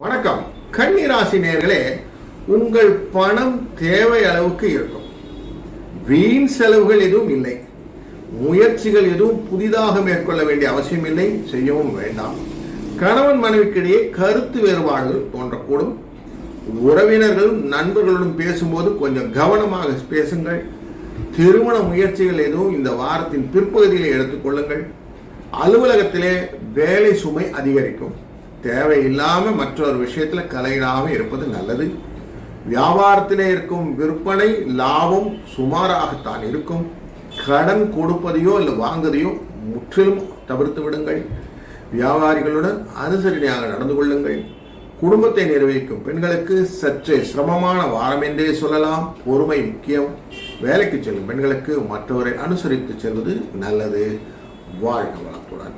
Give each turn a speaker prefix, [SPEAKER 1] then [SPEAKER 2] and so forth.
[SPEAKER 1] வணக்கம். கன்னிராசி நேர்களே உங்கள் பணம் தேவை அளவுக்கு இருக்கும். வீண் செலவுகள் எதுவும் இல்லை. முயற்சிகள் எதுவும் புதிதாக மேற்கொள்ள வேண்டிய அவசியம் இல்லை. செய்யவும் வேண்டாம். கணவன் மனைவிக்கிடையே கருத்து வேறுபாடுகள் தோன்றக்கூடும். உறவினர்களும் நண்பர்களுடன் பேசும்போது கொஞ்சம் கவனமாக பேசுங்கள். திருமண முயற்சிகள் எதுவும் இந்த வாரத்தின் பிற்பகுதியில் எடுத்துக்கொள்ளுங்கள் அலுவலகத்திலே வேலை சுமை அதிகரிக்கும். தேவையில்லாமல் மற்றொரு விஷயத்தில் கலையிடாமல் இருப்பது நல்லது. வியாபாரத்திலே இருக்கும் விற்பனை லாபம் சுமாராகத்தான் இருக்கும். கடன் கொடுப்பதையோ இல்லை வாங்குவதையோ முற்றிலும் தவிர்த்து விடுங்கள். வியாபாரிகளுடன் அனுசரணையாக நடந்து கொள்ளுங்கள். குடும்பத்தை நிர்வகிக்கும் பெண்களுக்கு சற்று சிரமமான வாரம் என்றே சொல்லலாம். பொறுமை முக்கியம். வேலைக்கு செல்லும் பெண்களுக்கு மற்றவரை அனுசரித்து செல்வது நல்லது. வாழ்க வளத்துடன்.